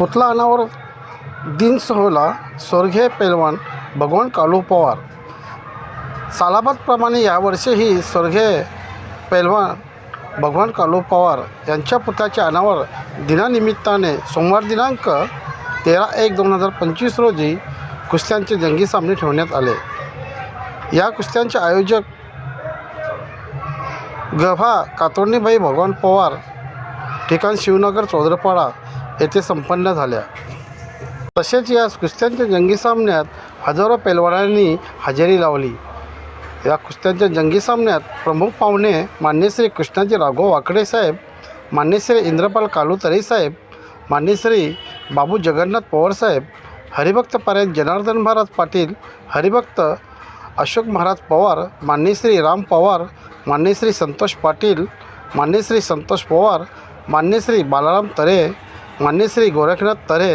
पुतला अनावर दिन सोहळा स्वर्गीय पैलवान भगवान कालू पवार. सालाबादप्रमाणे यावर्षीही स्वर्गीय पैलवान भगवान कालू पवार यांच्या पुतळ्याच्या अनावर दिनानिमित्ताने सोमवार दिनांक तेरा एक दोन हजार पंचवीस रोजी कुस्त्यांचे जंगी सामने ठेवण्यात आले. या कुस्त्यांचे आयोजक गभा कातोंडीबाई भगवान पवार ठिकाण शिवनगर चौधरपाडा येथे संपन्न झाल्या. तसेच या कुस्त्यांच्या जंगी सामन्यात हजारो पैलवानांनी हजेरी लावली. या कुस्त्यांच्या जंगी सामन्यात प्रमुख पाहुणे मान्य श्री कृष्णाजी राघव वाकडे साहेब मान्यश्री इंद्रपाल कालू तरे साहेब मान्यश्री बाबू जगन्नाथ पवार साहेब हरिभक्त पर्यंत जनार्दन महाराज पाटील हरिभक्त अशोक महाराज पवार मान्यश्री राम पवार मान्यश्री संतोष पाटील मान्य श्री संतोष पवार मान्यश्री बालाराम तरे मान्य श्री गोरखनाथ तरे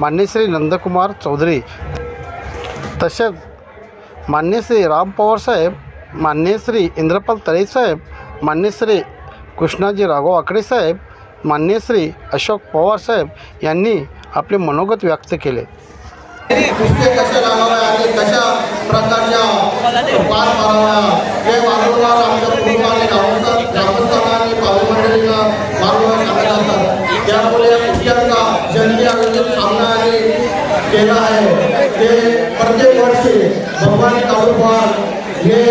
मान्य श्री नंदकुमार चौधरी तसेच मान्य श्री राम पवार साहेब मान्य श्री इंद्रपाल तरेसाहेब मान्य श्री कृष्णाजी राघव आकडे साहेब मान्य श्री अशोक पवार साहेब यांनी आपले मनोगत व्यक्त केले. कशा लावाव्या आणि कशा प्रकारच्या पार माराव्या हे वारंवार आमच्या कुटुंबाने ग्रामस्थ ग्रामस्थांनी पालकमंडळीनं वारंवार सांगत असतात त्यामुळे या कुस्त्यांचा जंगी आयोजित सामना आम्ही केला आहे. ते प्रत्येक वर्षी भगवान काळूपवार हे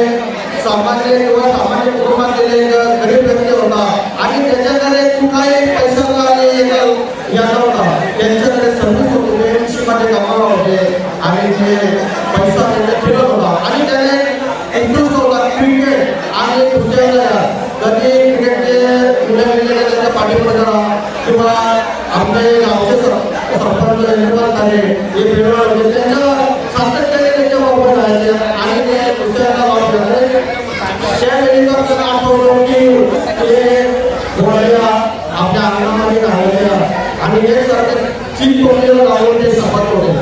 सामान्य किंवा सामान्य कुटुंबातील एक गरीब व्यक्ती होता. आणि त्याच्याकडे कुठलाही पैशाचा आणि एक होता. त्यांच्याकडे सर्व्हिस होती ते मध्ये कमावा होते. आणि ते त्यावेळी जर त्यांना आठवलं की ते घोड्या आपल्या अंगणामध्ये घालायच्या आणि एक सारखे चीन कोणीला लावून ते सफर होते.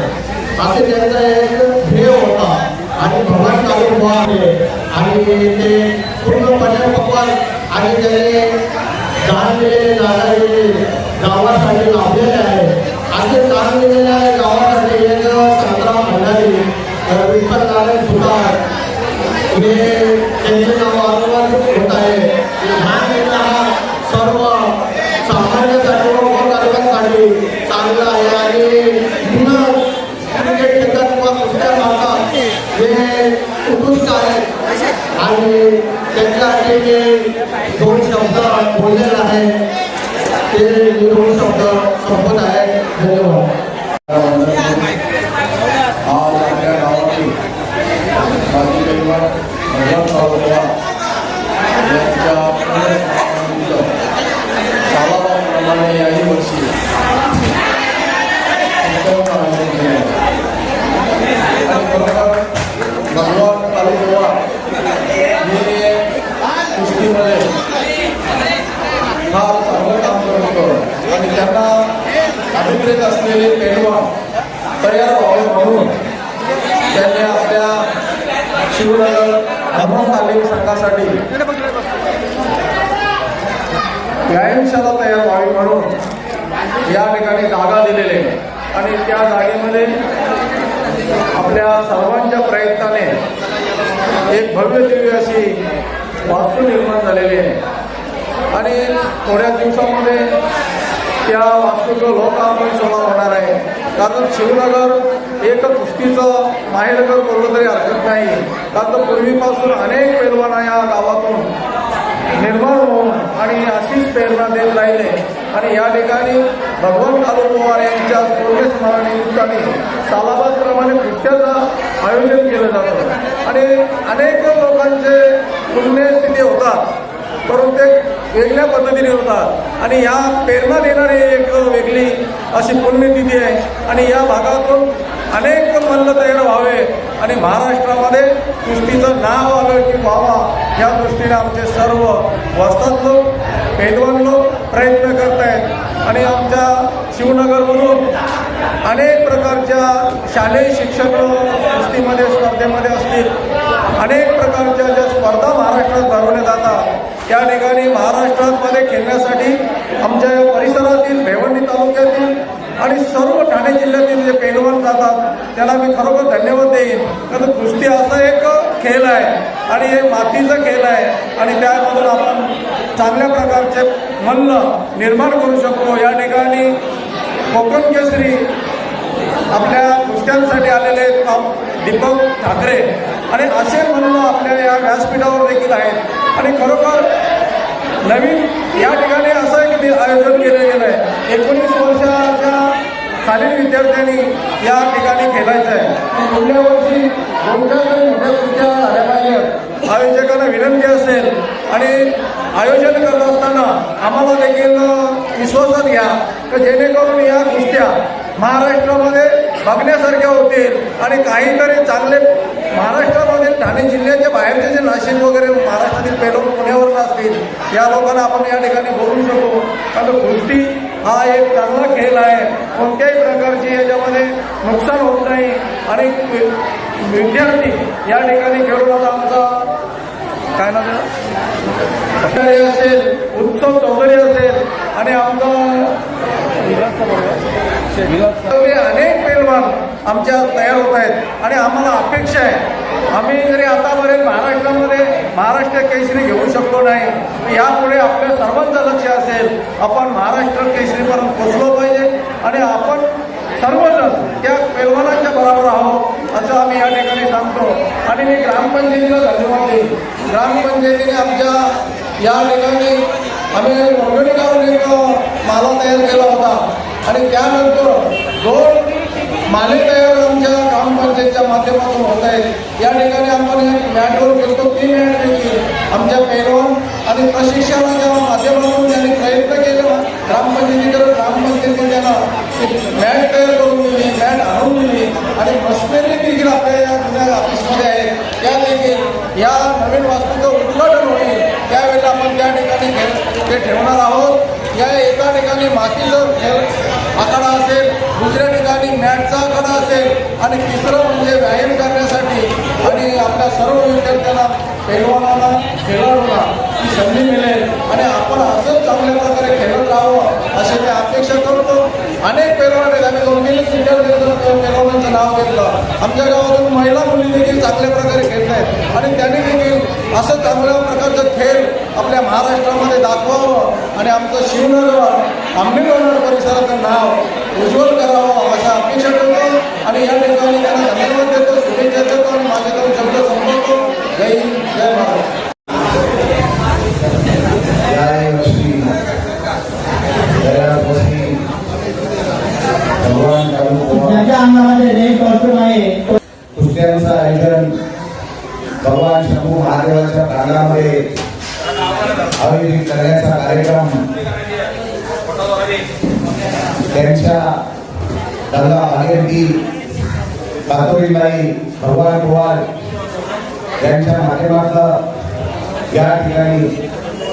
असे त्यांचा एक ध्येय होता. आणि भगवान कालू आहे आणि ते पूर्णपणे भगवान आणि त्याने दान दिलेले जाणारे गावासाठी लाभलेले आहे असे दान दिलेल्या गावासाठी एक संग्राम भंडारी विठ्ठल नारायण सुतार हे त्यांचे नाव होत आहे. हा नेता हा सर्व सामान्यासाठी व गोरगरिबांसाठी चांगला आहे आणि मुलं क्रिकेट खेळतात किंवा कुस्त्या हे उत्कृष्ट आहे आणि त्यांच्यासाठी मी दोन शब्द बोललेला आहे ते दोन शब्द संपत आहे धन्यवाद आज आपल्या गावाची माजी पैलवान भगवान सावरकर यांच्या पुण्यस्मरणानिमित्त सालाबादप्रमाणे याही वर्षी उत्सवाचं आयोजन केले आणि खरोखर भगवान कालुदेवा हे कुस्तीमध्ये फार चांगलं काम करत होतं आणि त्यांना अभिप्रेत असलेले पैलवान तयार म्हणून त्यांनी आपल्या शिवनगर धर्म तालीम संघासाठी व्यायामशाला तयार व्हावी म्हणून या ठिकाणी जागा दिलेली आहे. आणि त्या जागेमध्ये आपल्या सर्वांच्या प्रयत्नाने एक भव्य दिव्य अशी वास्तू निर्माण झालेली आहे. आणि थोड्या दिवसामध्ये त्या वास्तूचं लोकार्पण सोहळा होणार आहे. कारण शिवनगर एक कुस्तीचं माहेरघर बोललं तरी हरकत नाही. कारण पूर्वीपासून अनेक पैलवाना या गावातून निर्माण होऊन आणि अशीच प्रेरणा देत राहिले. आणि या ठिकाणी भगवान कालू पवार यांच्या पूर्ण स्मरणानिमित्ताने सालाबादप्रमाणे कुस्त्याचं आयोजन केलं जातं. आणि अनेक लोकांचे पुण्यस्थिती होतात. परंतु वेगळ्या पद्धतीने होतात. आणि या प्रेरणा देणारी एक वेगळी अशी पुण्यतिथी आहे. आणि या भागातून अनेक मल्ल तयार व्हावे. आणि महाराष्ट्रामध्ये कुस्तीचं नाव आलं की व्हावा या दृष्टीने आमचे सर्व वस्तात लोक पैलवान लोक प्रयत्न करत आहेत. आणि आमच्या शिवनगरमधून अनेक प्रकारच्या शालेय शिक्षक कुस्तीमध्ये स्पर्धेमध्ये असतील. अनेक प्रकारच्या ज्या स्पर्धा महाराष्ट्रात भरवल्या जातात त्या ठिकाणी महाराष्ट्रामध्ये खेळण्यासाठी आमच्या या परिसरातील भेवंडी तालुक्यातील आणि सर्व ठाणे जिल्ह्यातील जे पैलवान जातात त्याला मी खरोखर धन्यवाद देईन. कारण कुस्ती असा एक खेळ आहे आणि हे मातीचा खेळ आहे आणि त्यामधून आपण चांगल्या प्रकारचे मल्ल निर्माण करू शकतो. या ठिकाणी कोकण केसरी आपल्या कुस्त्यांसाठी आलेले दीपक ठाकरे आणि असे म्हणणं आपल्या या व्यासपीठावर देखील आहेत. आणि खरोखर नवीन या ठिकाणी असं एक आयोजन केलं गेलं आहे. एकोणीस वर्षाच्या खालील विद्यार्थ्यांनी या ठिकाणी खेळायचं आहे. पुढल्या वर्षी कोणत्या तरी मोठ्या कुस्त्या झाल्या पाहिजेत आयोजकांना विनंती असेल आणि आयोजन करत असताना आम्हाला देखील विश्वासात घ्या. की जेणेकरून या कुस्त्या महाराष्ट्रामध्ये बघण्यासारख्या होतील. आणि काहीतरी चांगले महाराष्ट्रामध्ये ठाणे जिल्ह्याच्या बाहेरचे जे नाशिक वगैरे महाराष्ट्रातील पेटोल पुण्यावर असतील या लोकांना आपण या ठिकाणी बोलू शकू कारण कुस्ती हा एक चांगला खेळ आहे. कोणत्याही प्रकारची याच्यामध्ये नुकसान होत नाही. आणि विद्यार्थी या ठिकाणी खेळून आता आमचा काय नाव असेल उत्सव चौधरी असेल. आणि आमचा अनेक पैलवान आमच्या तयार होत आहेत आणि आम्हाला अपेक्षा आहे. आम्ही जरी आतापर्यंत महाराष्ट्रामध्ये महाराष्ट्र केसरी घेऊ शकलो नाही यामुळे यापुढे आपल्या सर्वांचं लक्ष असेल आपण महाराष्ट्र केसरीपर्यंत पोचलो पाहिजे आणि आपण सर्वजण त्या पैलवानांच्या बरोबर आहोत असं आम्ही या ठिकाणी सांगतो. आणि मी ग्रामपंचायतीला धन्यवाद देईन. ग्रामपंचायतीने आमच्या या ठिकाणी आम्ही वर्गणी काढून एक माला तयार केला होता. आणि त्यानंतर दोन माले तयार आमच्या ग्रामपंचायतच्या माध्यमातून होत आहेत. या ठिकाणी आपण एक मॅटवर गेलो ती मॅट देखील आमच्या पैलवान आणि प्रशिक्षणाच्या माध्यमातून त्यांनी प्रयत्न केला. ग्रामपंचायतीकडे ग्रामपंचायतीने त्यांना मॅट तयार करून दिली मॅट आणून दिली. आणि मशिनरी देखील आपल्या या जुन्या ऑफिसमध्ये आहे त्या देखील या नवीन वास्तूचं उद्घाटन होईल त्यावेळेला आपण त्या ठिकाणी खेळ ते ठेवणार आहोत. या एका ठिकाणी मातीचा खेळ असेल दुसऱ्या ठिकाणी मॅटचा आकडा असेल आणि तिसरं म्हणजे व्यायाम करण्यासाठी आणि आपल्या सर्व विद्यार्थ्यांना पैलवानांना खेळाडूंना संधी मिळेल. आणि आपण असंच चांगल्या प्रकारे खेळत राहावं अशी मी अपेक्षा करतो. अनेक पैलवान आम्ही दोन तीन विद्यार्थ्यांचं नाव घेतलं. आमच्या गावातून महिला मुली देखील चांगल्या प्रकारे खेळत आहेत. आणि त्यांनी देखील असं चांगल्या प्रकारचं खेळ आपल्या महाराष्ट्रामध्ये दाखवावं. आणि आमचं शिवनगर आंबेडकर परिसराचं नाव उज्ज्वल करावं अशा अपेक्षा करतो. आणि या ठिकाणी त्यांना धन्यवाद देतो शुभेच्छा देतो आणि माझे दोन शब्द संपवतो जय हिंद जय महाराष्ट्र जय श्री जयावती भगवान कालू ज्याच्या अंगामध्ये रेड कॉर्पोरेट आहे कुस्त्यांचं आयोजन भगवान शंभू महादेवाच्या प्रांगणामध्ये आयोजित करण्याचा कार्यक्रम त्यांच्या गंगा भागीरथी कातोरीबाई भगवान पवार यांच्या माध्यमातून या ठिकाणी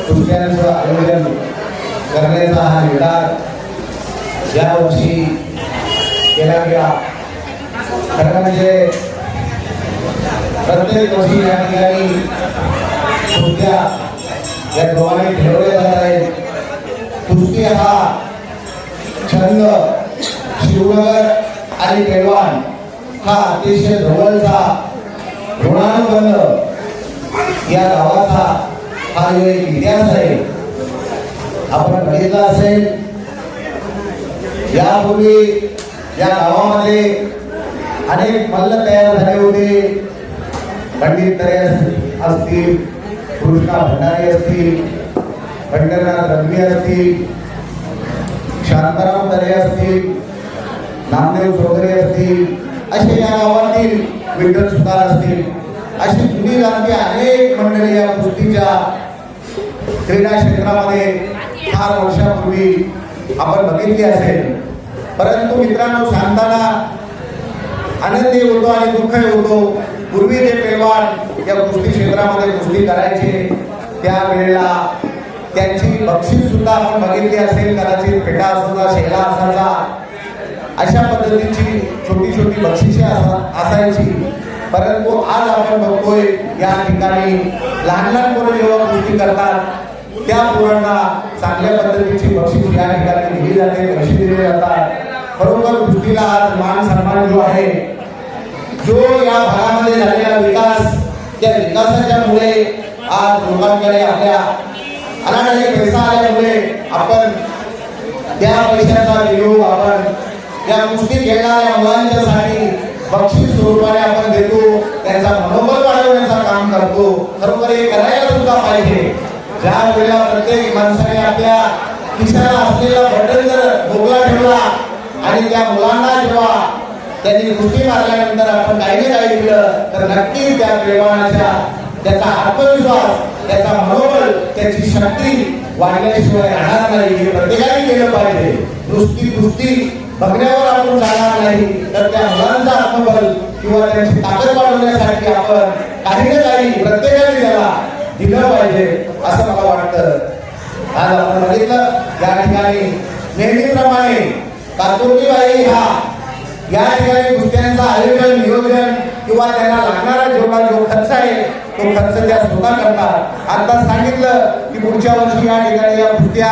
कुस्त्यांचं आयोजन करण्याचा हा निर्धार यावर्षी केला खरं म्हणजे प्रत्येक गोष्टी या ठिकाणी कृत्या या प्रमाणे ठेवल्या जात आहेत कुस्ती हा छंद शिवनगर आणि पैलवान हा अतिशय जवळचा ऋणानुबंध या गावाचा हा जो एक इतिहास आहे. आपण बघितला असेल यापूर्वी या गावामध्ये अनेक मल्ल तयार झाले होते. पंडित तरे असतील कृष्णा भंडारे असतील पंढरनाथ रंगी असतील शांताराम तरे असतील नामदेव चौधरी असतील असे या गावातील विठ्ठल सुतार असतील अशी जुनी जाणती अनेक मंडळी या कुस्तीच्या क्रीडा क्षेत्रामध्ये फार वर्षापूर्वी आपण बघितली असेल. परंतु मित्रांनो सांगताना आनंदी होतो आणि दुःखही होतो. पूर्वी जे पैलवान या कुस्ती क्षेत्रामध्ये कुस्ती करायचे. त्यावेळेला त्यांची बक्षीस सुद्धा आपण बघितली असेल कदाचित पेटा असायचा शेला असायचा. अशा पद्धतीची छोटी छोटी बक्षिसे असायची. परंतु आज आपण बघतोय या ठिकाणी लहान लहान पोरं जेव्हा कुस्ती करतात त्या पोरांना चांगल्या पद्धतीची बक्षीस या ठिकाणी दिली जाते पैसे दिले जातात. खरोखर गोष्टीला आज मान सन्मान जो आहे जो या भागामध्ये झालेला विकास त्या विकासाच्या मुळे आज लोकांकडे आपल्या अनाडाने पैसा आल्यामुळे आपण त्या पैशाचा विनियोग आपण या गोष्टी खेळणाऱ्या मुलांच्यासाठी बक्षीस स्वरूपाने आपण देतो त्यांचा मनोबल वाढवण्याचं काम करतो. खरोखर हे करायला सुद्धा पाहिजे. ज्या वेळेला प्रत्येक माणसाने आपल्या खिशाला असलेला बटन जर भोगला ठेवला आणि त्या मुलांना जेव्हा त्यांनी गोष्टी मारल्यानंतर आपण काही ना काही दिलं तर नक्की त्या पैलवानाच्या त्याचा आत्मविश्वास त्याचा मनोबल त्याची शक्ती वाढल्याशिवाय राहणार नाही. हे प्रत्येकाने केलं पाहिजे. नुसती दृष्टी बघण्यावर आपण जाणार नाही तर त्या मुलांचा आत्मबल किंवा त्यांची ताकद वाढवण्यासाठी आपण काही ना काही प्रत्येकाने त्याला दिलं पाहिजे असं मला वाटतं. आज आपण बघितलं या ठिकाणी नेहमीप्रमाणे कातुर्गीबाई हा. या ठिकाणी कुस्त्यांचं आयोजन नियोजन किंवा त्यांना लागणारा जेवढा जो खर्च आहे तो खर्च त्या स्वतः करतात. आता सांगितलं की पुढच्या वर्षी या ठिकाणी या कुस्त्या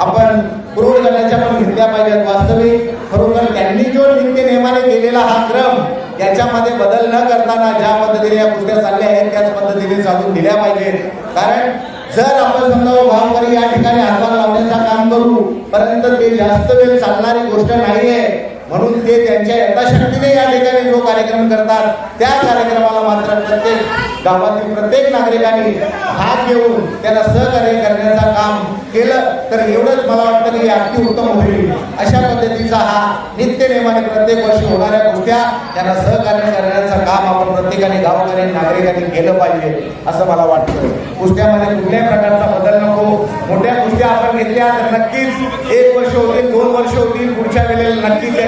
आपण क्रोड करण्याच्या पण घेतल्या पाहिजेत वास्तविक. खरोखर त्यांनी जो नित्य नियमाने केलेला हा क्रम याच्यामध्ये बदल न करताना ज्या पद्धतीने या कुस्त्या चालल्या आहेत त्याच पद्धतीने चालून दिल्या पाहिजेत. कारण जर आपण समजा भावकरी या ठिकाणी हातभार लावण्याचा करू परंतु ते जास्त वेळ चालणारी गोष्ट नाहीये. म्हणून ते त्यांच्या यथाशक्तीने या ठिकाणी जो कार्यक्रम करतात त्या कार्यक्रमाला मात्र प्रत्येक गावातील प्रत्येक नागरिकांनी हात घेऊन त्याला सहकार्य करण्याचं काम केलं तर एवढंच मला वाटतं की अगदी उत्तम होईल. अशा पद्धतीचा हा नित्य नेमाने प्रत्येक वर्षी होणाऱ्या गोष्ट्या त्यांना सहकार्य करण्याचं काम आपण प्रत्येकाने गावकरी नागरिकांनी केलं पाहिजे असं मला वाटतं. कुस्त्यामध्ये कुठल्याही प्रकारचा बदल नको. मोठ्या कुस्त्या आपण घेतल्या तर नक्कीच एक वर्ष होतील दोन वर्ष होतील पुढच्या वेळेला नक्कीच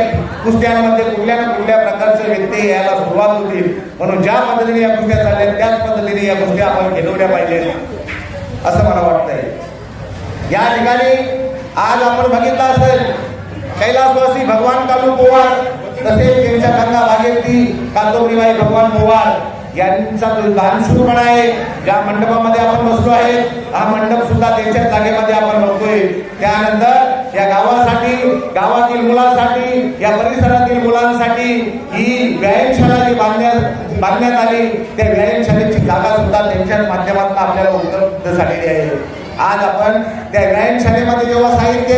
कुस्त्यांमध्ये कुठल्या ना कुठल्या प्रकारचे व्यक्ती यायला सुरुवात होतील म्हणून ज्या पद्धतीने या कुस्त्या चालल्या त्याच पद्धतीने या कुस्त्या आपण खेळवल्या पाहिजेत. असं मला वाटतंय. या ठिकाणी आज आपण बघितलं असेल कैलासवासी भगवान कालू पोवार तसेच त्यांच्या गंगा भागीरथी कांदोरीबाई भगवान पोवार यांचा जो दानशूरपणा आहे. ज्या मंडपामध्ये आपण बसलो आहे हा मंडप सुद्धा त्यांच्याच जागेमध्ये आपण बघतोय. त्यानंतर या गावासाठी गावातील मुलांसाठी या परिसरातील मुलांसाठी ही व्यायामशाला जी बांधण्यात बांधण्यात आली त्या व्यायामशाळेची जागा सुद्धा त्यांच्या माध्यमातून आपल्याला उपलब्ध झालेली आहे. आज आपण त्या व्यायामशाळेमध्ये जेव्हा साहित्य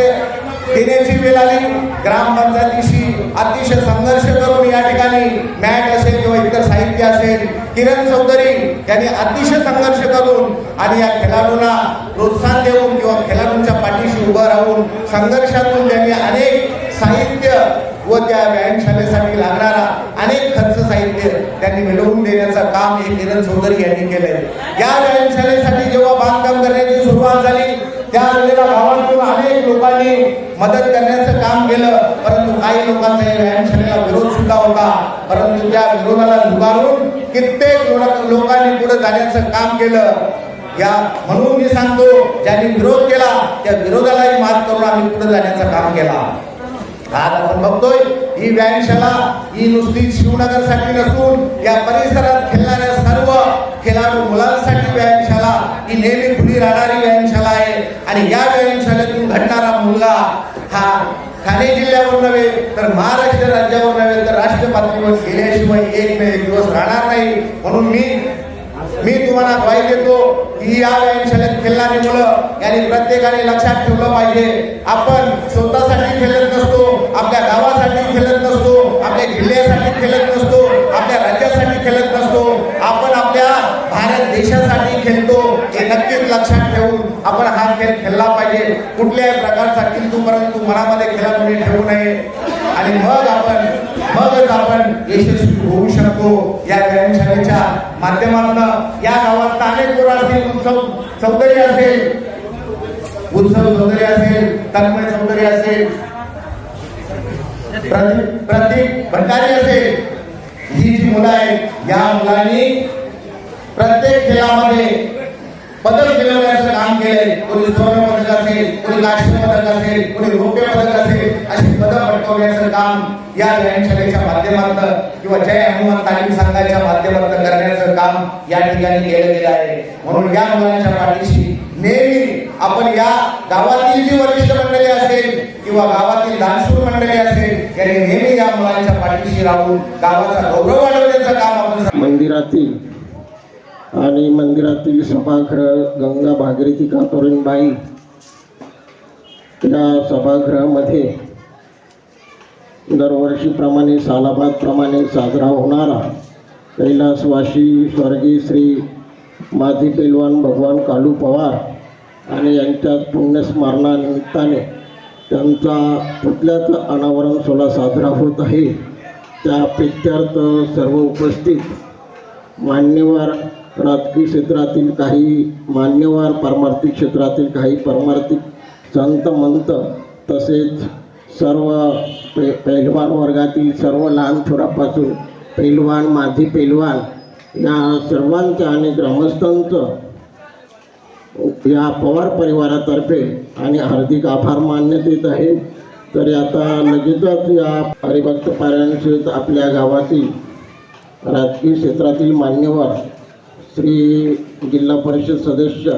देण्याची वेळ आली ग्रामपंचायतीशी अतिशय संघर्ष करून या ठिकाणी मॅट असेल किंवा इतर साहित्य असेल किरण चौधरी यांनी अतिशय संघर्ष करून आणि या खेळाडूंना प्रोत्साहन देऊन उभं राहून संघर्षातून त्यांनी अनेक साहित्य व त्या व्यायामशालेसाठी लागणारा अनेक खर्च साहित्य त्यांनी मिळवून देण्याचं काम हे किरण चौधरी यांनी केलंय. या व्यायामशालेसाठी जेव्हा बांधकाम करण्याची सुरुवात झाली त्यावेळेला गावातून अनेक लोकांनी मदत करण्याचं काम केलं. परंतु काही लोकांचा या व्यायामशालेला विरोध सुद्धा होता. परंतु त्या विरोधाला झुगारून कित्येक लोकांनी पुढे जाण्याचं काम केलं. या म्हणून मी सांगतो ज्यांनी विरोध केला त्या विरोधालाही मात करून आम्ही पुढे जाण्याचं काम केला. आज आपण बघतोय ही व्यायामशाला ही नुसती शिवनगरसाठी नसून या परिसरात खेळणाऱ्या सर्व खेळाडू मुलांसाठी व्यायामशाला ही नेहमी खुली राहणारी व्यायामशाला आहे. आणि या व्यायामशाळेतून घडणारा मुलगा हा ठाणे जिल्ह्यावर नव्हे तर महाराष्ट्र राज्यावर नव्हे तर राष्ट्र पातळीवर गेल्याशिवाय एक न एक दिवस राहणार नाही. म्हणून मी मी तुम्हाला ग्वाही देतो की या व्यायामशाळेत खेळणारी मुलं यांनी प्रत्येकाने लक्षात ठेवलं पाहिजे. आपण स्वतःसाठी खेळत नसतो आपल्या गावासाठी खेळत नसतो आपल्या जिल्ह्यासाठी खेळत नसतो आपल्या राज्यासाठी खेळत नसतो. आपण आपल्या भारत देशासाठी खेळतो हे नक्कीच लक्षात ठेवून आपण हा खेळ खेळला पाहिजे. कुठल्याही प्रकारचा किंतू परंतु मनामध्ये खेळाडूने ठेवू नये. आणि मग माध्यमातून या गावात अनेक पोरं असतील उत्सव सौंदर्य असेल. उत्सव सौंदर्य असेल तन्मय सौंदर्य असेल. प्रतीक भंडारी असेल. ही जी मुलं आहेत या मुलांनी प्रत्येक खेळामध्ये पदक मिळवण्याचं काम केलंय कोणी सुवर्ण पदक असेल कोणी राष्ट्रीय पदक असेल कोणी रौप्य पदक असेल. अशी पदं पटकवण्याचं काम या व्यायामशाळेच्या माध्यमातून किंवा जय हनुमान तालीम संघाच्या माध्यमातून करण्याचं काम या ठिकाणी केलं गेलं आहे. म्हणून या मुलांच्या पाठीशी नेहमी आपण या गावातील जी वरिष्ठ मंडळी असेल किंवा गावातील दानशूर मंडळी असेल त्यांनी नेहमी या मुलांच्या पाठीशी राहून गावाचा गौरव वाढवण्याचं काम आपण मंदिरातील आणि मंदिरातील सभागृह गंगा भागीरथी कातोरीणबाई या सभागृहामध्ये दरवर्षीप्रमाणे सालाबादप्रमाणे साजरा होणारा कैलासवाशी स्वर्गीय श्री माधी पेलवान भगवान कालू पवार आणि यांच्या पुण्यस्मरणानिमित्ताने त्यांचा पुतळ्याचं अनावरण सोहळा साजरा होत आहे. त्या प्रित्यर्थ सर्व उपस्थित मान्यवर राजकीय क्षेत्रातील काही मान्यवर परमार्थिक क्षेत्रातील काही परमार्थिक संत मंत तसेच सर्व पे पैलवान वर्गातील सर्व लहान थोरापासून पैलवान माजी पैलवान या सर्वांचं आणि ग्रामस्थांचं या पवार परिवारातर्फे आणि हार्दिक आभार मान्य देत आहे. तरी आता लगेचच या हरिभक्त पारायणशीत आपल्या गावातील राजकीय क्षेत्रातील मान्यवर श्री जिल्हा परिषद सदस्य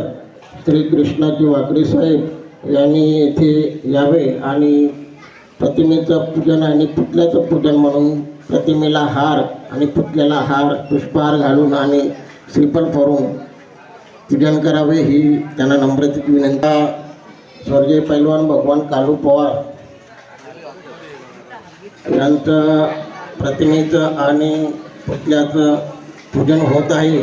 श्री कृष्णाजी वाकडे साहेब यांनी येथे यावे आणि प्रतिमेचं पूजन आणि पुतल्याचं पूजन म्हणून प्रतिमेला हार आणि पुतल्याला हार पुष्पहार घालून आणि श्रीफळ करून पूजन करावे ही त्यांना नम्रतेची विनंती स्वर्गीय पैलवान भगवान कालू पवार. यांचं प्रतिमेचं आणि पुतल्याचं पूजन होत आहे.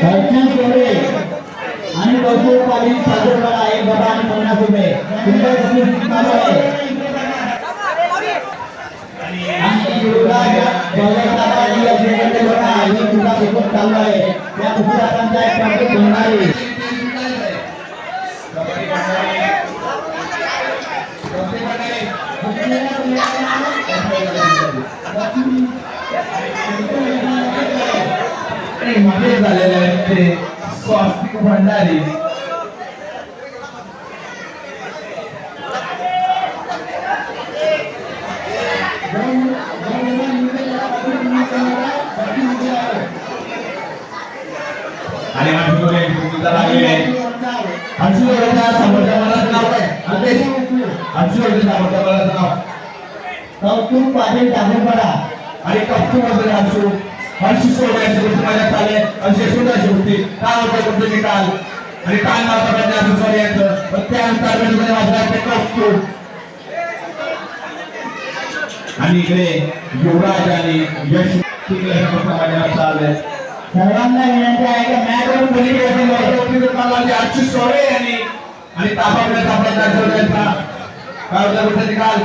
अर्चना सोडे आणि कौशलपालीन साजरवाडा एक डबा आणि पन्नास रुपये तुमच्या किती चालू आहे आणि युवराज जवळचा आणि या श्रीमंत लोका हे तुला खूप चालू आहे या पुस्तकांचा एक पाठी बनणारी मध्ये झालेले आहेत ते स्वास्तिक भंडारी आणि आठवले भूमिका लागलेले आठवड्याच्या समोरच्या मनाचं नाव काय आदेश आठवड्याच्या समोरच्या मनाचं नाव कौतुक पाटील टाकूरपाडा आणि कप्पू मध्ये हर्षू हर्षू सोडण्याची गोष्ट माझ्यात आले आणि ते सुंदरची गोष्टी काय होतं तुमचे निकाल आणि काय नाव पकडणे असं सॉरी यायचं पण त्यानंतरमध्ये माझ्या ते कप्पू आणि इकडे युवराज आणि यश हे माझ्यावर चाललंय सर्वांना विनंती आहे की मॅचवरून बोली आजची सोळे यांनी आणि तापाकडे तापाचा ठेवण्याचा काय होतं गोष्ट निकाल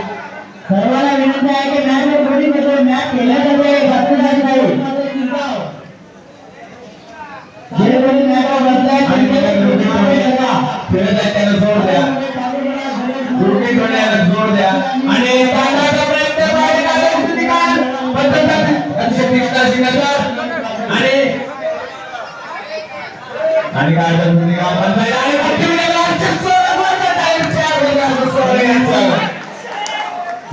सर्वांना विनंती आहे की मॅच बोली मॅच केल्या जाते नाही जे कोणी मॅच बसलाय आणि काय.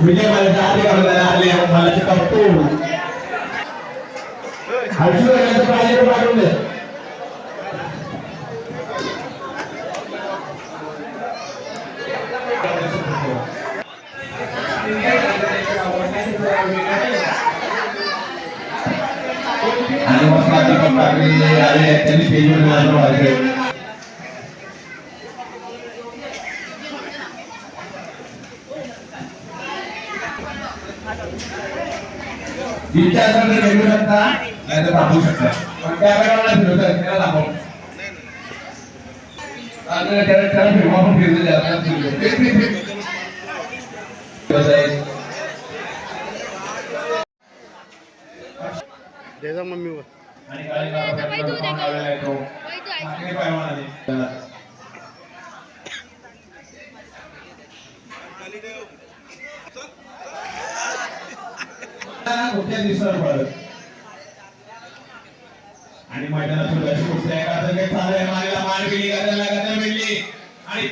विजय मला आधी करायला आले मला कप्पू हर्षू यांचं पाहिजे दे आणि मग स्वाती पण टाकले आले त्यांनी पेजवर लावलं पाहिजे इच्छा असेल तर भेटू शकता नाही तर थांबू शकता पण त्या वेळेला फिरवता येत नाही, त्याला थांबव आणि त्याला त्याला फिरवा पण फिरले जातात दे जा मम्मीवर. आणि मैदानात कुस्ती आहे चालू आहे? मार मिळली. आणि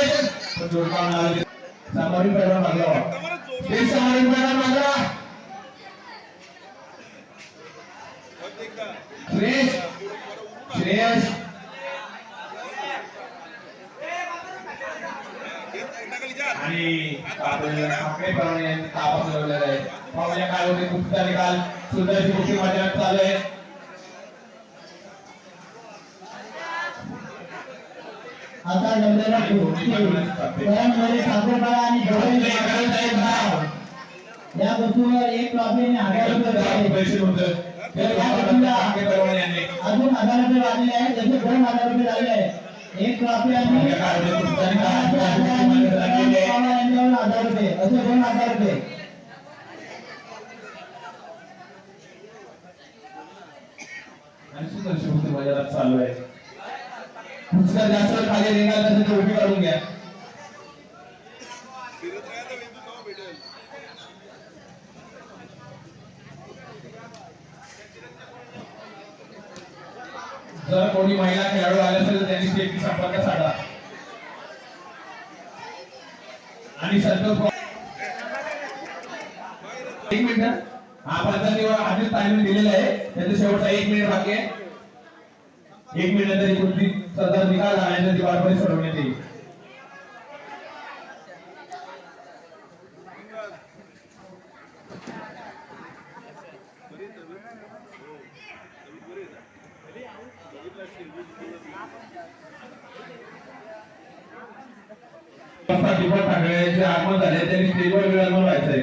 आहे. म्हणलं मागला ते मागला श्रेयस श्रेयस आणि आपले ठाकरे प्रमाणे ताबा मिळवलेला आहे पावल्या काळामध्ये कुस्त्या निकाल सुंदरशी कुस्ती चालू आहे आता कुस्ती परमवीर ठाकरेपाडा आणि. या कुस्तीवर एक आणि हजार रुपये अजून हजार रुपये वाढलेले आहेत. जसे दोन हजार रुपये झाले आहेत. एक ट्रॉफी आणि आहे. हजार रुपये. असे दोन हजार रुपये. चालू आहे. कुस्त्या जास्त खाली रिंगात असेल तर उभी काढून घ्या. जर कोणी महिला खेळाडू आले असेल तर त्यांनी स्टेजची संपर्क साधा. आणि संतोष एक मिनिट हा. पद्धतीवर आधीच टायमिंग दिलेला आहे. त्याचा शेवटचा एक मिनिट बाकी आहे. एक मिनिट तरी कुठली सदर निकाल आल्यानंतर ती सोडवण्यात येईल. आगमन झाले त्यांनी टेबल विराजमान व्हायचंय.